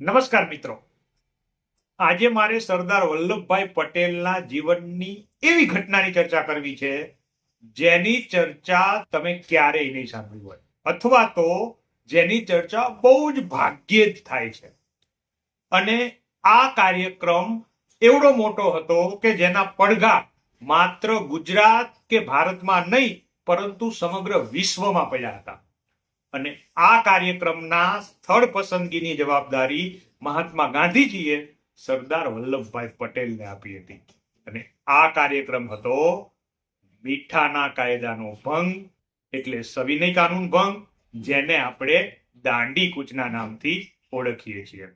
નમસ્કાર મિત્રો. આજે મારે સરદાર વલ્લભભાઈ પટેલના જીવનની એવી ઘટનાની ચર્ચા કરવી છે, જેની ચર્ચા તમે ક્યારેય નહીં સાંભળી હોય. અથવા તો જેની ચર્ચા બહુ જ ભાગ્યે જ થાય છે. અને આ કાર્યક્રમ એવડો મોટો હતો કે જેના પડઘા માત્ર ગુજરાત કે ભારતમાં નહીં, પરંતુ સમગ્ર વિશ્વમાં પડ્યા હતા. અને આ કાર્યક્રમના સ્થળ પસંદગીની જવાબદારી મહાત્મા ગાંધીજીએ સરદાર વલ્લભભાઈ પટેલને આપી હતી. અને આ કાર્યક્રમ હતો મીઠાના કાયદાનો ભંગ, એટલે સવિનય કાનૂન ભંગ, જેને આપણે દાંડી કૂચના નામથી ઓળખીએ છીએ.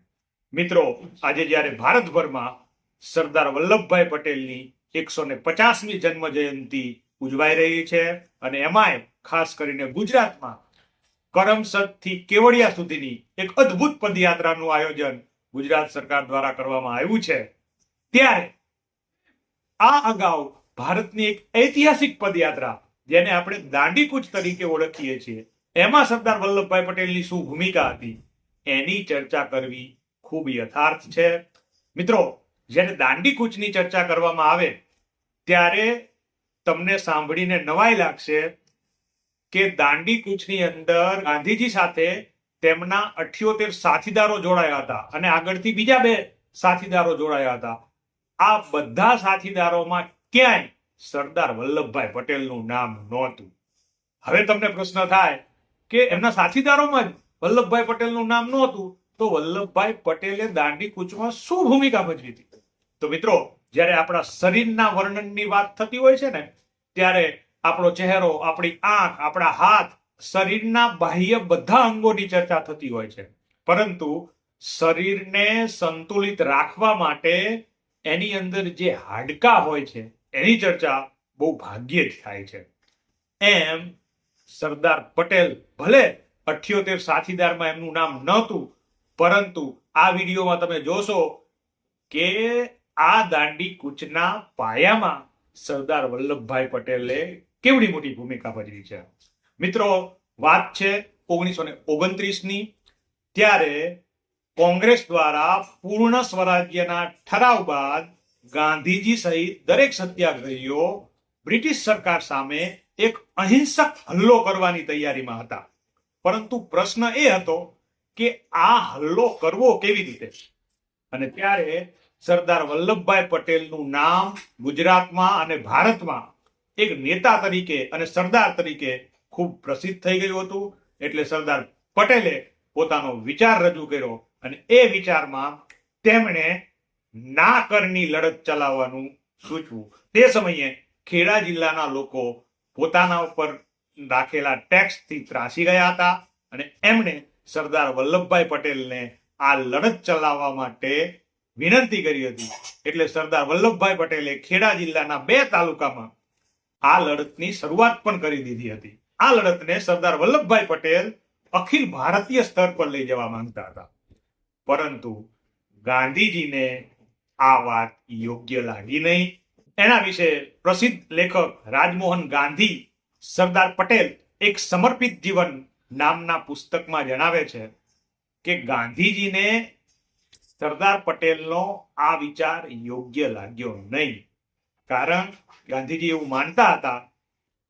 મિત્રો, આજે જ્યારે ભારતભરમાં સરદાર વલ્લભભાઈ પટેલની એકસો ને પચાસમી જન્મ જયંતિ ઉજવાઈ રહી છે અને એમાંય ખાસ કરીને ગુજરાતમાં કરમસદથી કેવડિયા સુધીની એક અદ્ભુત પદયાત્રાનું આયોજન ગુજરાત સરકાર દ્વારા કરવામાં આવ્યું છે. ત્યારે આ અગાઉ ભારતની એક ઐતિહાસિક પદયાત્રા, જેને આપણે દાંડીકૂચ તરીકે ઓળખીએ છીએ, એમાં સરદાર વલ્લભભાઈ પટેલની શું ભૂમિકા હતી, એની ચર્ચા કરવી ખૂબ યથાર્થ છે. મિત્રો, જ્યારે દાંડીકૂચની ચર્ચા કરવામાં આવે, ત્યારે તમને સાંભળીને નવાઈ લાગશે કે દાંડી કૂચની અંદર ગાંધીજી સાથે તેમના અઠ્યોતેર સાથીદારો જોડાયા હતા અને આગળથી બીજા બે સાથીદારો જોડાયા હતા. આ બધા સાથીદારોમાં ક્યાંય સરદાર વલ્લભભાઈ પટેલનું નામ નહોતું. હવે તમને પ્રશ્ન થાય કે એમના સાથીદારોમાં જ વલ્લભભાઈ પટેલનું નામ નહોતું, તો વલ્લભભાઈ પટેલે દાંડી કૂચમાં શું ભૂમિકા ભજવી હતી? તો મિત્રો, જ્યારે આપણા શરીરના વર્ણનની વાત થતી હોય છે ને, ત્યારે આપણો ચહેરો, આપણી આંખ, આપણા હાથ, શરીરના બાહ્ય બધા અંગોની ચર્ચા થતી હોય છે. પરંતુ શરીરને સંતુલિત રાખવા માટે એની અંદર જે હાડકા હોય છે, એની ચર્ચા બહુ ભાગ્યે જ થાય છે. એમ સરદાર પટેલ ભલે અઠ્યોતેર સાથીદારમાં એમનું નામ નહોતું, પરંતુ આ વિડીયોમાં તમે જોશો કે આ દાંડી કૂચના પાયામાં સરદાર વલ્લભભાઈ પટેલે કેવડી મોટી ભૂમિકા ભજવી છે? મિત્રો, વાત છે ઓગણીસો ને ઓગણત્રીસની, ત્યારે કોંગ્રેસ દ્વારા પૂર્ણ સ્વરાજ્યના ઠરાવ બાદ ગાંધીજી સહિત દરેક સત્યાગ્રહીઓ બ્રિટિશ સરકાર સામે એક અહિંસક હલ્લો કરવાની તૈયારીમાં હતા. પરંતુ પ્રશ્ન એ હતો કે આ હલ્લો કરવો કેવી રીતે? અને ત્યારે સરદાર વલ્લભભાઈ પટેલનું નામ ગુજરાતમાં અને ભારતમાં એક નેતા તરીકે અને સરદાર તરીકે ખૂબ પ્રસિદ્ધ થઈ ગયું હતું. એટલે સરદાર પટેલે પોતાનો વિચાર રજૂ કર્યો અને એ વિચારમાં તેમણે ના કરની લડત ચલાવવાનું સૂચવું. તે સમયે ખેડા જિલ્લાના લોકો પોતાના ઉપર રાખેલા ટેક્સથી ત્રાસી ગયા હતા અને એમણે સરદાર વલ્લભભાઈ પટેલને આ લડત ચલાવવા માટે વિનંતી કરી હતી. એટલે સરદાર વલ્લભભાઈ પટેલે ખેડા જિલ્લાના બે તાલુકામાં આ લડતની શરૂઆત પણ કરી દીધી હતી. આ લડતને સરદાર વલ્લભભાઈ પટેલ અખિલ ભારતીય સ્તર પર લઈ જવા માંગતા હતા. પરંતુ ગાંધીજીને આ વાત યોગ્ય લાગી નહીં. એના વિશે પ્રસિદ્ધ લેખક રાજમોહન ગાંધી સરદાર પટેલ એક સમર્પિત જીવન નામના પુસ્તકમાં જણાવે છે કે ગાંધીજીને સરદાર પટેલનો આ વિચાર યોગ્ય લાગ્યો નહીં. કારણ ગાંધીજી એવું માનતા હતા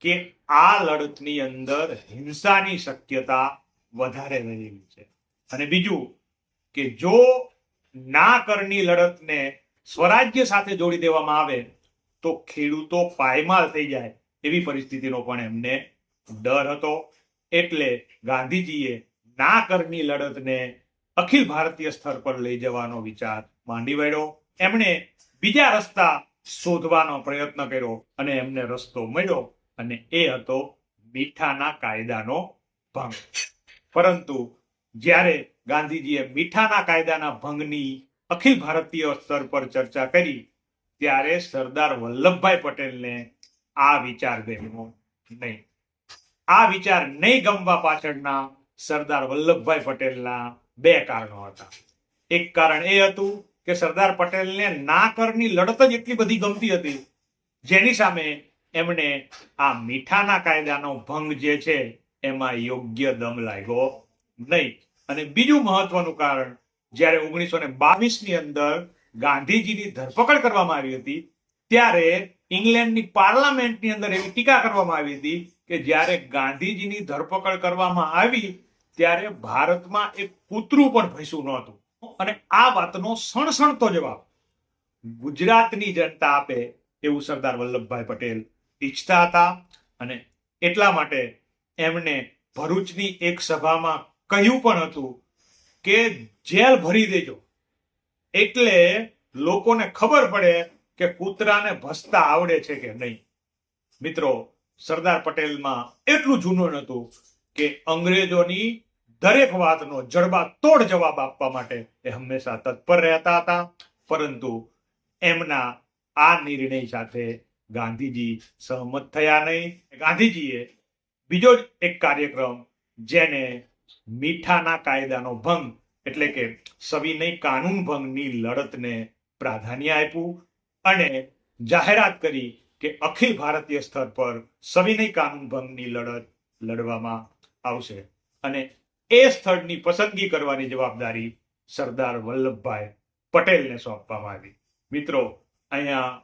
કે આ લડતની અંદર હિંસાની શક્યતા વધારે રહેલી છે. અને બીજું કે જો ના કરની લડતને સ્વરાજ્ય સાથે જોડી દેવામાં આવે, તો ખેડૂતો પાયમાલ થઈ જાય એવી પરિસ્થિતિનો પણ એમને ડર હતો. એટલે ગાંધીજીએ ના કરની લડતને અખિલ ભારતીય સ્તર પર લઈ જવાનો વિચાર માંડી વળ્યો. એમણે બીજા રસ્તા શોધવાનો પ્રયત્ન કર્યો અને એમને રસ્તો મળ્યો અને એ હતો મીઠાના કાયદાનો ભંગ. પરંતુ જ્યારે ગાંધીજીએ મીઠાના કાયદાના ભંગની અખિલ ભારતીય સ્તર પર ચર્ચા કરી, ત્યારે સરદાર વલ્લભભાઈ પટેલને આ વિચાર ગમ્યો નહીં. આ વિચાર નહીં ગમવા પાછળના સરદાર વલ્લભભાઈ પટેલના બે કારણો હતા. એક કારણ એ હતું કે સરદાર પટેલને ના કરની લડત જ એટલી બધી ગમતી હતી, જેની સામે એમણે આ મીઠાના કાયદાનો ભંગ જે છે એમાં યોગ્ય દમ લાગ્યો નહીં. અને બીજું મહત્વનું કારણ, જ્યારે ઓગણીસો ને બાવીસની અંદર ગાંધીજીની ધરપકડ કરવામાં આવી હતી, ત્યારે ઇંગ્લેન્ડની પાર્લામેન્ટની અંદર એવી ટીકા કરવામાં આવી હતી કે જ્યારે ગાંધીજીની ધરપકડ કરવામાં આવી, ત્યારે ભારતમાં એક કૂતરું પણ ભસ્યું નહોતું અને આ વાતનો સણસણતો જવાબ ગુજરાતની જનતા આપે એવું સરદાર વલ્લભભાઈ પટેલ ઈચ્છતા હતા અને એટલા માટે એમણે ભરૂચની એક સભામાં કહ્યું પણ હતું કે જેલ ભરી દેજો. એટલે લોકોને ખબર પડે કે કૂતરાને ભસતા આવડે છે કે નહીં. મિત્રો, સરદાર પટેલમાં એટલું જૂનું હતું કે અંગ્રેજોની દરેક વાતનો જડબા તોડ જવાબ આપવા માટે એ હંમેશા તત્પર રહેતા હતા. પરંતુ એમના આ નિર્ણય સાથે ગાંધીજી સહમત થયા નહીં. ગાંધીજીએ બીજો જ એક કાર્યક્રમ જેને મીઠાના કાયદાનો ભંગ એટલે કે સવિનય કાનૂન ભંગની લડતને પ્રાધાન્ય આપ્યું અને જાહેરાત કરી કે અખિલ ભારતીય સ્તર પર સવિનય કાનૂન ભંગની લડત લડવામાં આવશે. અને એ સ્થળની પસંદગી કરવાની જવાબદારી સરદાર વલ્લભભાઈ પટેલને સોંપવામાં આવી. મિત્રો, અહીંયા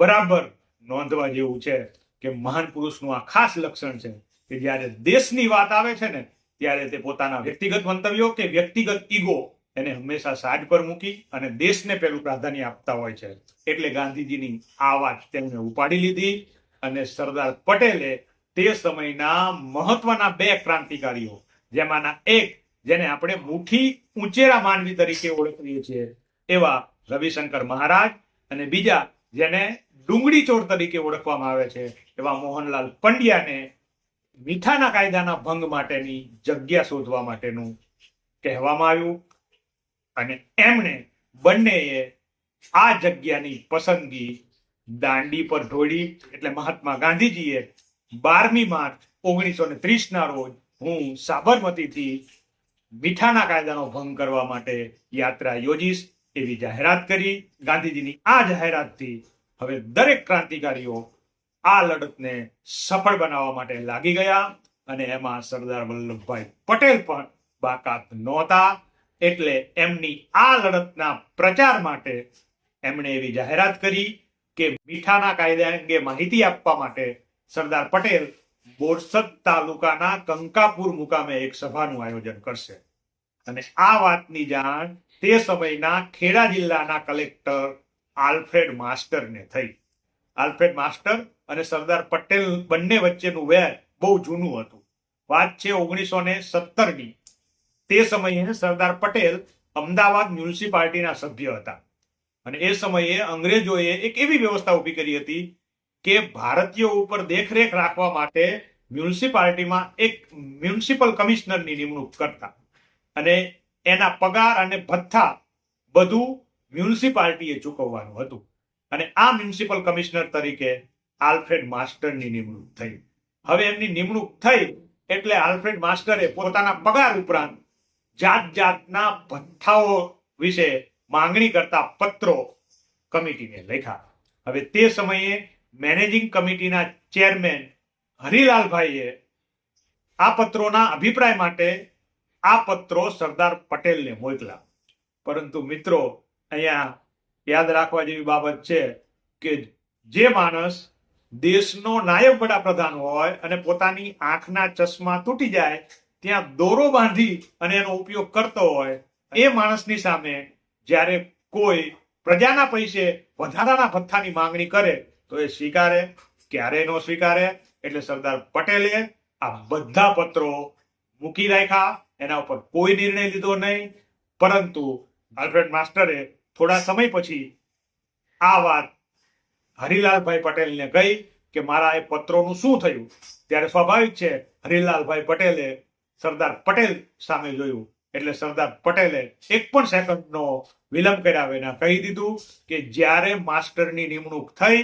બરાબર નોંધવા જેવું છે કે મહાન પુરુષનું આ ખાસ લક્ષણ છે કે જ્યારે દેશની વાત આવે છે ને, ત્યારે તે પોતાના વ્યક્તિગત મંતવ્યો કે વ્યક્તિગત ઈગો એને હંમેશા સાજ પર મૂકી અને દેશને પેલું પ્રાધાન્ય આપતા હોય છે. એટલે ગાંધીજીની આ વાત તેમણે ઉપાડી લીધી અને સરદાર પટેલે તે સમયના મહત્વના બે ક્રાંતિકારીઓ જેમાંના એક જેને આપણે મુખી ઉંચેરા માનવી તરીકે ઓળખીએ છીએ, એવા રવિશંકર મહારાજ અને બીજા જેને ડુંગળી ચોર તરીકે ઓળખવામાં આવે છે, એવા મોહનલાલ પંડ્યાને મીઠાના કાયદાના ભંગ માટેની જગ્યા શોધવા માટેનું કહેવામાં આવ્યું અને એમણે બંનેએ આ જગ્યાની પસંદગી દાંડી પર ઢોળી એટલે મહાત્મા ગાંધીજીએ બારમી માર્ચ ઓગણીસો ત્રીસના રોજ હું સાબરમતીથી મીઠાના કાયદાનો ભંગ કરવા માટે યાત્રા યોજીશ એવી જાહેરાત કરી. ગાંધીજીની આ જાહેરાતથી હવે દરેક ક્રાંતિકારીઓ આ લડતને સફળ બનાવવા માટે લાગી ગયા અને એમાં સરદાર વલ્લભભાઈ પટેલ પણ બાકાત નહોતા. એટલે એમની આ લડતના પ્રચાર માટે એમણે એવી જાહેરાત કરી કે મીઠાના કાયદા અંગે માહિતી આપવા માટે સરદાર પટેલ બોરસદ તાલુકાના કંકાપુર મુકામે એક સભાનું આયોજન કરશે. અને આ વાતની જાણ તે સમયના ખેડા જિલ્લાના કલેક્ટર આલ્ફ્રેડ માસ્ટરને થઈ. આલ્ફ્રેડ માસ્ટર અને સરદાર પટેલ બંને વચ્ચેનું વેર બહુ જૂનું હતું. વાત છે ઓગણીસો ને સત્તરની. તે સમયે સરદાર પટેલ અમદાવાદ મ્યુનિસિપાલિટીના સભ્ય હતા. અને એ સમયે અંગ્રેજોએ એક એવી વ્યવસ્થા ઊભી કરી હતી કે ભારતીયો ઉપર દેખરેખ રાખવા માટે મ્યુનિસિપાલિટીમાં એક મ્યુનિસિપલ કમિશનરની નિમણૂક કરતા. અને એના પગાર અને ભથ્થા બધું મ્યુનિસિપાલિટીએ ચૂકવવાનું હતું. અને આ મ્યુનિસિપલ કમિશનર તરીકે આલ્ફ્રેડ માસ્ટરની નિમણૂક થઈ. હવે એમની નિમણૂક થઈ એટલે આલ્ફ્રેડ માસ્ટરે પોતાના પગાર ઉપરાંત જાત જાતના ભથ્થાઓ વિશે માંગણી કરતા પત્રો કમિટીને લખ્યા. હવે તે સમયે મેનેજિંગ કમિટીના ચેરમેન હરિલાલભાઈએ આ પત્રોના અભિપ્રાય માટે આ પત્રો સરદાર પટેલને મોકલા. પરંતુ મિત્રો, અહીંયા યાદ રાખવા જેવી બાબત છે કે જે માણસ દેશનો નાયબ વડાપ્રધાન હોય અને પોતાની આંખના ચશ્મા તૂટી જાય, ત્યાં દોરો બાંધી અને એનો ઉપયોગ કરતો હોય, એ માણસની સામે જ્યારે કોઈ પ્રજાના પૈસે વધારાના ભથ્થાની માંગણી કરે તો એ સ્વીકારે, ક્યારે ન સ્વીકારે, એટલે સરદાર પટેલે આ બધા પત્રો મૂકી રાખ્યા. એના ઉપર કોઈ નિર્ણય લીધો નહીં, પરંતુ આલ્ફ્રેડ માસ્ટરે થોડા સમય પછી આ વાત હરિલાલભાઈ પટેલને કહી કે મારા એ પત્રોનું શું થયું? ત્યારે સ્વાભાવિક છે, હરિલાલભાઈ પટેલે સરદાર પટેલ સામે જોયું. એટલે સરદાર પટેલે એક પણ સેકન્ડનો વિલંબ કર્યા વિના કહી દીધું કે જ્યારે માસ્ટરની નિમણૂક થઈ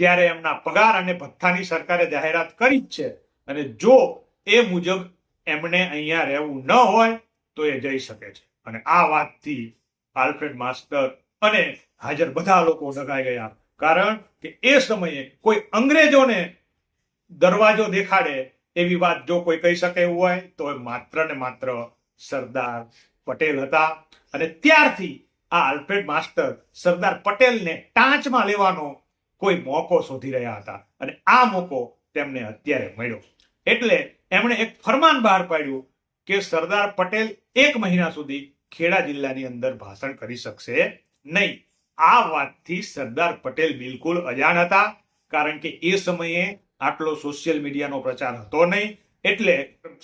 ત્યારે એમના પગાર અને ભથ્થાની સરકારે જાહેરાત કરી જ છે. અને જો એ મુજબ એમણે અહીંયા રહેવું ન હોય, તો એ જઈ શકે છે. અને આ વાતથી આલ્ફ્રેડ માસ્ટર અને હાજર બધા લોકો ડગાઈ ગયા. કારણ કે એ સમયે કોઈ અંગ્રેજોને દરવાજો દેખાડે એવી વાત જો કોઈ કહી શકે એવું હોય, તો એ માત્ર ને માત્ર સરદાર પટેલ હતા. અને ત્યારથી આ આલ્ફ્રેડ માસ્ટર સરદાર પટેલને ટાંચમાં લેવાનો કોઈ મોકો શોધી રહ્યા હતા. અને આ મોકો તેમને અત્યારે મળ્યો. એટલે એમણે એક ફરમાન બહાર પાડ્યું કે સરદાર પટેલ એક મહિના સુધી ખેડા જિલ્લાની અંદર ભાષણ કરી શકશે નહીં. આ વાતથી સરદાર પટેલ બિલકુલ અજાણ હતા, કારણ કે એ સમયે આટલો સોશિયલ મીડિયાનો પ્રચાર હતો નહીં. એટલે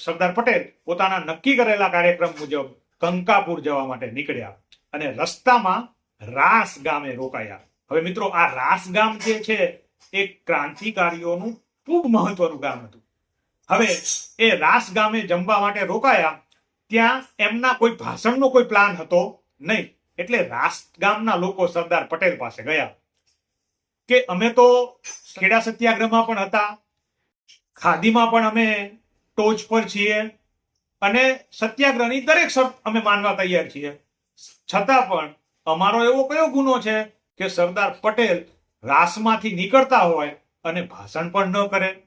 સરદાર પટેલ પોતાના નક્કી કરેલા કાર્યક્રમ મુજબ કંકાપુર જવા માટે નીકળ્યા અને રસ્તામાં રાસ ગામે રોકાયા. હવે મિત્રો, આ રાસ ગામ જે છે, એ ક્રાંતિકારીઓનું ખૂબ મહત્વનું ગામ હતું. હવે એ રાસ ગામે જમવા માટે રોકાયા ત્યાં એમના કોઈ ભાષણનો કોઈ પ્લાન હતો નહીં. એટલે રાસ ગામના લોકો સરદાર પટેલ પાસે ગયા કે અમે તો ખેડા સત્યાગ્રહમાં પણ હતા, ખાદીમાં પણ અમે ટોચ પર છીએ અને સત્યાગ્રહની દરેક શરત અમે માનવા તૈયાર છીએ. છતાં પણ અમારો એવો કયો ગુનો છે કે સરદાર પટેલ રાસમાંથી નીકળતા હોય અને ભાષણ પણ ન કરે.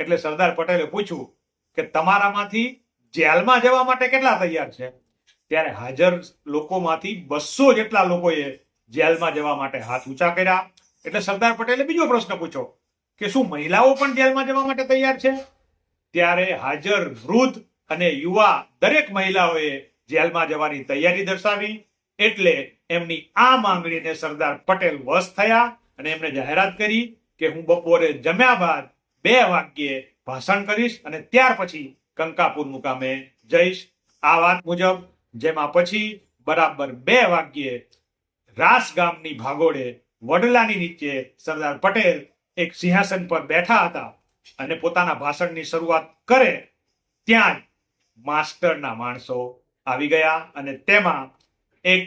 એટલે સરદાર પટેલે પૂછ્યું કે તમારામાંથી જેલમાં જવા માટે કેટલા તૈયાર છે? ત્યારે હાજર લોકોમાંથી બસો જેટલા લોકોએ જેલમાં જવા માટે હાથ ઊંચા કર્યા. એટલે સરદાર પટેલે બીજો પ્રશ્ન પૂછ્યો કે શું મહિલાઓ પણ જેલમાં જવા માટે તૈયાર છે? ત્યારે હાજર વૃદ્ધ અને યુવા દરેક મહિલાઓએ જેલમાં જવાની તૈયારી દર્શાવી. એટલે એમની આ માંગણીને સરદાર પટેલ વશ થયા અને એમણે જાહેરાત કરી કે હું બપોરે જમ્યા બાદ બે વાગ્યે ભાષણ કરીશ અને ત્યાર પછી કંકાપુર મુકામે જઈશ. આ વાત મુજબ જેમાં પછી બરાબર બે વાગ્યે રાસ ગામની ભાગોળે વડલાની નીચે સરદાર પટેલ એક સિંહાસન પર બેઠા હતા અને પોતાના ભાષણની શરૂઆત કરે ત્યાં જ માસ્ટરના માણસો આવી ગયા અને તેમાં એક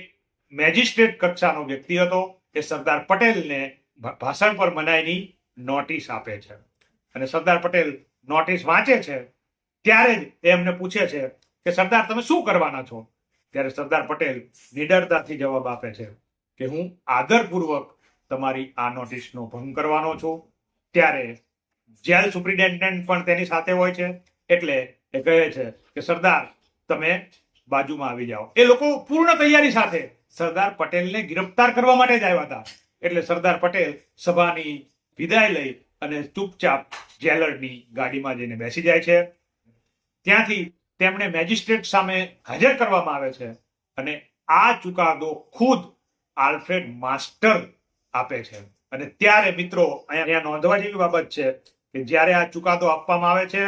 મેજિસ્ટ્રેટ કક્ષાનો વ્યક્તિ હતો એ સરદાર પટેલને ભાષણ પર મનાઈની નોટિસ આપે છે. અને સરદાર પટેલ નોટિસ વાંચે છે, ત્યારે જ એમને પૂછે છે કે સરદાર, તમે શું કરવાના છો? ત્યારે સરદાર પટેલ નિડરતાથી જવાબ આપે છે કે હું આદરપૂર્વક તમારી આ નોટિસનો ભંગ કરવાનો છું. ત્યારે જેલ સુપ્રિન્ટેન્ડન્ટ પણ તેની સાથે હોય છે, એટલે એ કહે છે કે સરદાર, તમે બાજુમાં આવી જાઓ. એ લોકો પૂર્ણ તૈયારી સાથે સરદાર પટેલને ગિરફતાર કરવા માટે જ આવ્યા હતા. એટલે સરદાર પટેલ સભાની વિદાય લઈ અને ચૂપચાપ જેલરની ગાડીમાં જઈને બેસી જાય છે. ત્યાંથી તેમને મેજિસ્ટ્રેટ સામે હાજર કરવામાં આવે છે અને આ ચુકાદો ખુદ આલ્ફ્રેડ માસ્ટર આપે છે. અને ત્યારે મિત્રો, અહીંયા નોંધવા જેવી બાબત છે કે જ્યારે આ ચુકાદો આપવામાં આવે છે,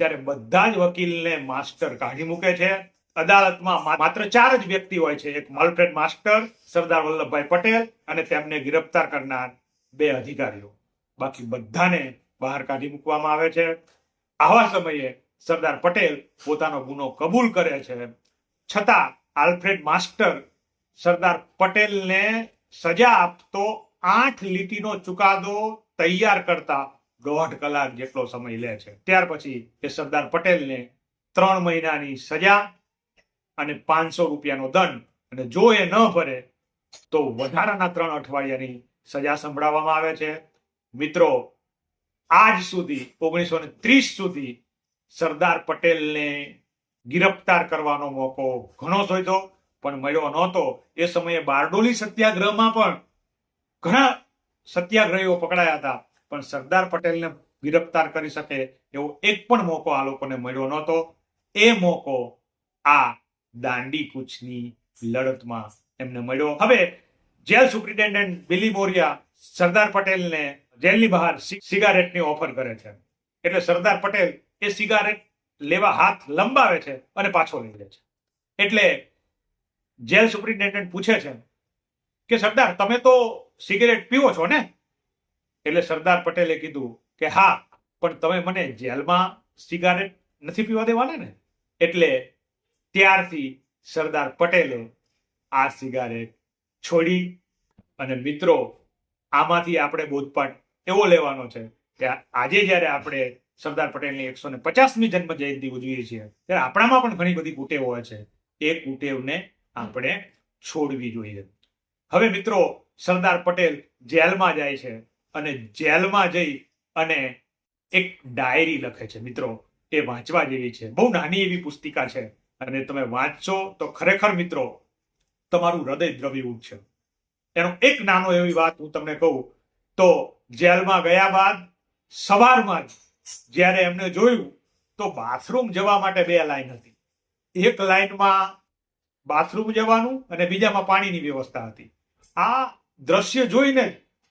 ત્યારે બધા જ વકીલને માસ્ટર કાઢી મૂકે છે. અદાલતમાં માત્ર ચાર જ વ્યક્તિ હોય છે. એક આલ્ફ્રેડ માસ્ટર, સરદાર વલ્લભભાઈ પટેલ અને તેમને ગિરફતાર કરનાર બે અધિકારીઓ. બાકી બધાને બહાર કાઢી મૂકવામાં આવે છે. આવા સમયે સરદાર પટેલ પોતાનો ગુનો કબૂલ કરે છે. છતાં આલ્ફ્રેડ માસ્ટર સરદાર પટેલને સજા આપતો, આઠ લીટીનો ચુકાદો તૈયાર કરતા દોઢ કલાક જેટલો સમય લે છે. ત્યાર પછી એ સરદાર પટેલને ત્રણ મહિનાની સજા અને પાંચસો રૂપિયાનો દંડ. અને જો એ ન ભરે, તો વધારાના ત્રણ અઠવાડિયાની સજા સંભળાવવામાં આવે છે. મિત્રો, આજ સુધી, ઓગણીસો ત્રીસ સુધી સરદાર પટેલને ગિરફતાર કરવાનો મોકો ઘણો જોઈતો પણ મળ્યો નહોતો. એ સમયે બારડોલી સત્યાગ્રહમાં પણ ઘણા સત્યાગ્રહીઓ પકડાયા હતા. પણ સરદાર પટેલને ગિરફતાર કરી શકે એવો એક પણ મોકો આ લોકોને મળ્યો નહોતો. એ મોકો આ દાંડી કૂચની લડતમાં એમને મળ્યો. હવે જેલ સુપ્રિન્ટેન્ડન્ટ બિલી મોરિયા સરદાર પટેલને જેલની બહાર સિગારેટની ઓફર કરે છે. એટલે સરદાર પટેલ એ સિગારેટ લેવા હાથ લંબાવે છે અને પાછો લઈ લે છે. એટલે જેલ સુપ્રિન્ટેન્ડન્ટ પૂછે છે કે સરદાર, તમે તો સિગરેટ પીવો છો ને? એટલે સરદાર પટેલે કીધું કે હા, પણ તમે મને જેલમાં સિગારેટ નથી પીવા દેવાના ને? એટલે ત્યારથી સરદાર પટેલે આ સિગારેટ છોડી અને મિત્રો, આમાંથી આપણે બોધપાઠ એવો લેવાનો છે કે આજે જ્યારે આપણે સરદાર પટેલની એકસો ને પચાસમી જન્મ જયંતિ ઉજવીએ છીએ, ત્યારે આપણામાં પણ ઘણી બધી કુટેવ હોય છે. એ કુટેવને આપણે છોડવી જોઈએ. હવે મિત્રો, સરદાર પટેલ જેલમાં જાય છે અને જેલમાં જઈ અને એક ડાયરી લખે છે. મિત્રો, એ વાંચવા જેવી છે. બહુ નાની એવી પુસ્તિકા છે. અને તમે વાંચશો તો ખરેખર મિત્રો, તમારું હૃદય દ્રવી ઉઠશે એનો એક નાનો એવી વાત હું તમને કહું, તો જેલમાં ગયા બાદ સવારમાં જ જ્યારે એમને જોયું, તો બાથરૂમ જવા માટે બે લાઈન હતી. એક લાઈનમાં બાથરૂમ જવાનું અને બીજામાં પાણીની વ્યવસ્થા હતી. આ દ્રશ્ય જોઈને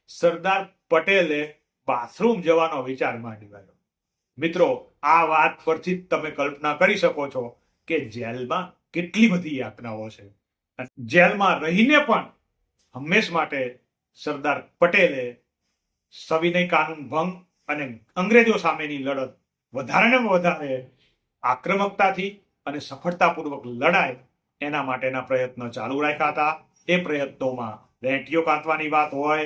સરદાર પટેલે બાથરૂમ જવાનો વિચાર માંડ્યો મિત્રો, આ વાત પરથી તમે કલ્પના કરી શકો છો કે જેલમાં કેટલી બધી યાતનાઓ છે. જેલમાં રહીને પણ હંમેશ માટે સરદાર પટેલે સવિનય કાનૂન ભંગ અને અંગ્રેજો સામેની લડત વધારે ને વધારે આક્રમકતાથી અને સફળતાપૂર્વક લડાય એના માટેના પ્રયત્નો ચાલુ રાખ્યા હતા. એ પ્રયત્નોમાં રેટીઓ કાંતવાની વાત હોય,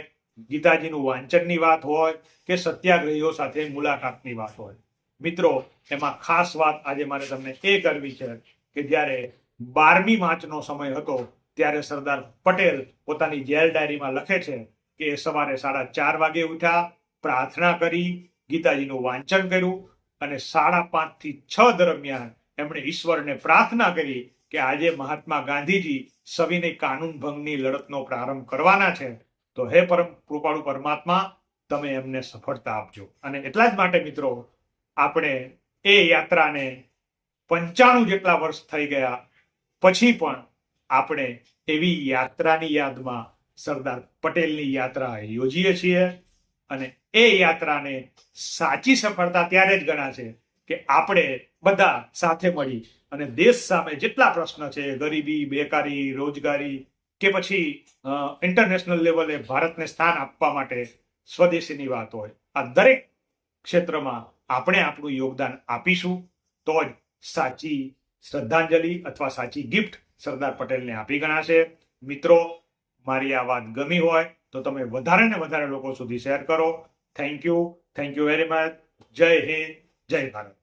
ગીતાજીનું વાંચનની વાત હોય કે સત્યાગ્રહીઓ સાથે મુલાકાતની વાત હોય. મિત્રો, એમાં ખાસ વાત આજે મારે તમને એ કરવી છે કે જ્યારે બારમી માર્ચનો સમય હતો, ત્યારે સરદાર પટેલ પોતાની જેલ ડાયરીમાં લખે છે કે સવારે સાડા ચાર વાગે ઉઠ્યા, પ્રાર્થના કરી, ગીતાજીનું વાંચન કર્યું અને સાડા પાંચથી છ દરમિયાન એમણે ઈશ્વરને પ્રાર્થના કરી કે આજે મહાત્મા ગાંધીજી સવિને કાનૂન ભંગની લડતનો પ્રારંભ કરવાના છે. તો હે પરમ કૃપાળુ પરમાત્મા, તમે એમને સફળતા આપજો. અને એટલા જ માટે મિત્રો આપણે એ યાત્રાને પંચાણું જેટલા વર્ષ થઈ ગયા, પછી પણ આપણે એવી યાત્રાની યાદમાં સરદાર પટેલની યાત્રા યોજીએ છીએ અને એ યાત્રાને સાચી સફળતા ત્યારે જ ગણાશે કે આપણે બધા સાથે મળી અને દેશ સામે જેટલા પ્રશ્ન છે, ગરીબી, બેકારી, રોજગારી કે પછી ઇન્ટરનેશનલ લેવલે ભારતને સ્થાન આપવા માટે સ્વદેશીની વાત હોય, આ દરેક ક્ષેત્રમાં આપણે આપણું યોગદાન આપીશું, તો જ સાચી શ્રદ્ધાંજલિ અથવા સાચી ગિફ્ટ સરદાર પટેલને આપી ગણાશે. મિત્રો, મારી આ વાત ગમી હોય તો તમે વધારે ને વધારે લોકો સુધી શેર કરો. Thank you thank you very much Jai Hind. Jai Bharat.